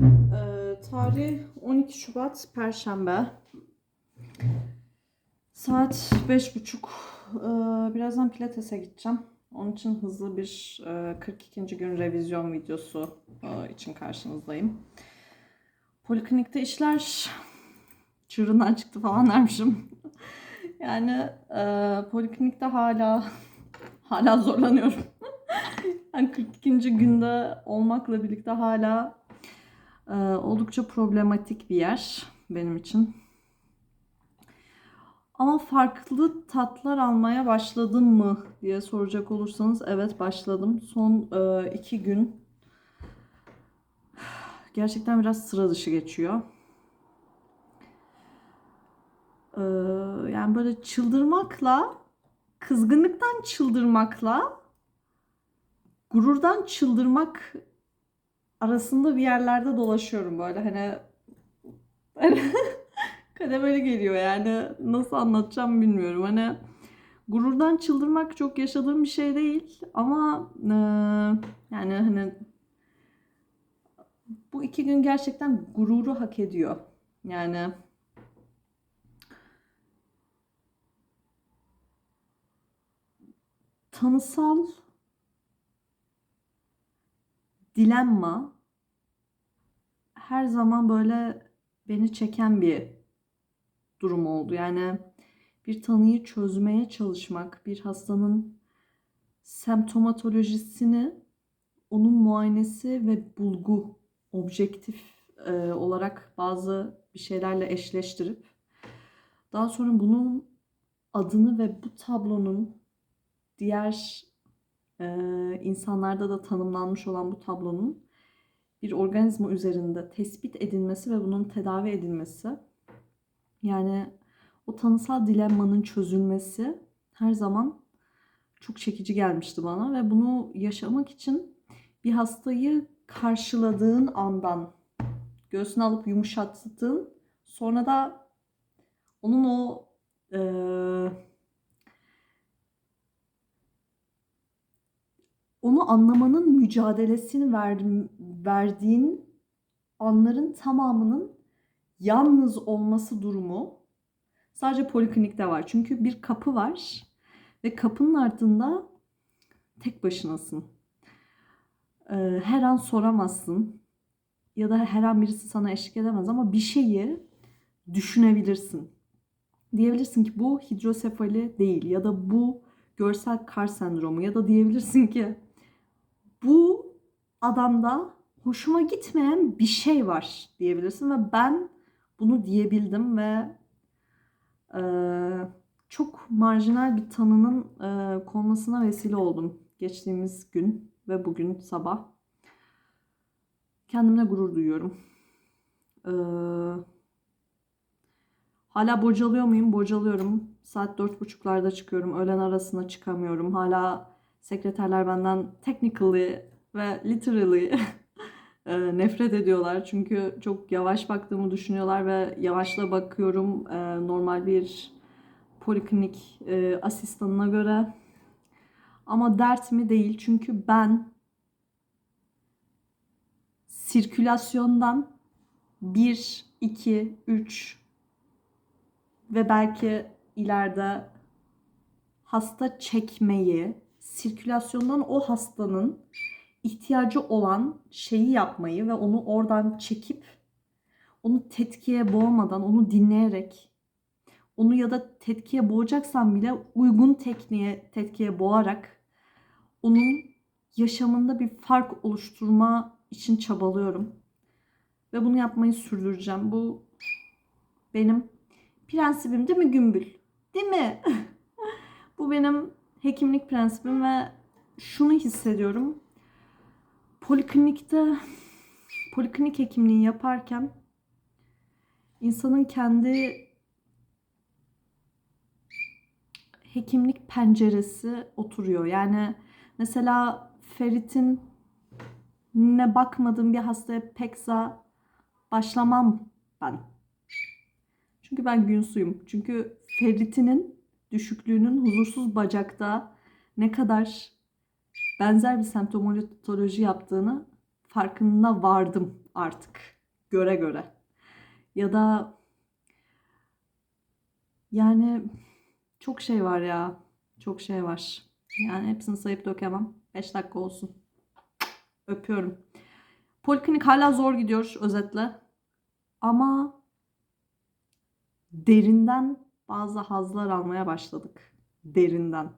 Ee, tarih 12 Şubat Perşembe. Saat 5.30. Ee, birazdan pilatese gideceğim. Onun için hızlı bir e, 42. gün revizyon videosu e, için karşınızdayım. Poliklinikte işler çığırından çıktı falan dermişim. yani e, poliklinikte hala hala zorlanıyorum. yani 42. günde olmakla birlikte hala e, oldukça problematik bir yer benim için. Ama farklı tatlar almaya başladım mı diye soracak olursanız evet başladım. Son e, iki gün gerçekten biraz sıra dışı geçiyor. E, yani böyle çıldırmakla, kızgınlıktan çıldırmakla, gururdan çıldırmak arasında bir yerlerde dolaşıyorum böyle hani kademeli geliyor yani. Nasıl anlatacağım bilmiyorum. Hani gururdan çıldırmak çok yaşadığım bir şey değil ama e, yani hani bu iki gün gerçekten gururu hak ediyor. Yani tanısal dilemma her zaman böyle beni çeken bir durum oldu. Yani bir tanıyı çözmeye çalışmak, bir hastanın semptomatolojisini onun muayenesi ve bulgu objektif e, olarak bazı bir şeylerle eşleştirip daha sonra bunun adını ve bu tablonun diğer insanlarda da tanımlanmış olan bu tablonun bir organizma üzerinde tespit edilmesi ve bunun tedavi edilmesi. Yani o tanısal dilemmanın çözülmesi her zaman çok çekici gelmişti bana ve bunu yaşamak için bir hastayı karşıladığın andan göğsüne alıp yumuşattığın sonra da onun o eee onu anlamanın mücadelesini ver, verdiğin anların tamamının yalnız olması durumu sadece poliklinikte var. Çünkü bir kapı var ve kapının ardında tek başınasın. Ee, her an soramazsın ya da her an birisi sana eşlik edemez ama bir şeyi düşünebilirsin. Diyebilirsin ki bu hidrosefali değil ya da bu görsel kar sendromu ya da diyebilirsin ki bu adamda hoşuma gitmeyen bir şey var diyebilirsin ve ben bunu diyebildim ve e, çok marjinal bir tanının e, konmasına vesile oldum geçtiğimiz gün ve bugün sabah. Kendimle gurur duyuyorum. E, hala bocalıyor muyum? Bocalıyorum. Saat dört buçuklarda çıkıyorum. Öğlen arasına çıkamıyorum. Hala sekreterler benden technically ve literally e, nefret ediyorlar. Çünkü çok yavaş baktığımı düşünüyorlar ve yavaşla bakıyorum e, normal bir poliklinik e, asistanına göre. Ama dert mi değil çünkü ben sirkülasyondan 1, 2, 3 ve belki ileride hasta çekmeyi, sirkülasyondan o hastanın ihtiyacı olan şeyi yapmayı ve onu oradan çekip onu tetkiye boğmadan, onu dinleyerek onu ya da tetkiye boğacaksan bile uygun tekniğe tetkiye boğarak onun yaşamında bir fark oluşturma için çabalıyorum. Ve bunu yapmayı sürdüreceğim. Bu benim prensibim değil mi Gümbül? Değil mi? Bu benim hekimlik prensibim ve şunu hissediyorum. Poliklinikte poliklinik hekimliği yaparken insanın kendi hekimlik penceresi oturuyor. Yani mesela Ferit'in ne bakmadığım bir hastaya pekza başlamam ben. Çünkü ben gün suyum. Çünkü ferritinin düşüklüğünün huzursuz bacakta ne kadar benzer bir semptomatoloji yaptığını farkına vardım artık göre göre. Ya da yani çok şey var ya. Çok şey var. Yani hepsini sayıp dökemem. 5 dakika olsun. Öpüyorum. Poliklinik hala zor gidiyor özetle. Ama derinden bazı hazlar almaya başladık. Derinden.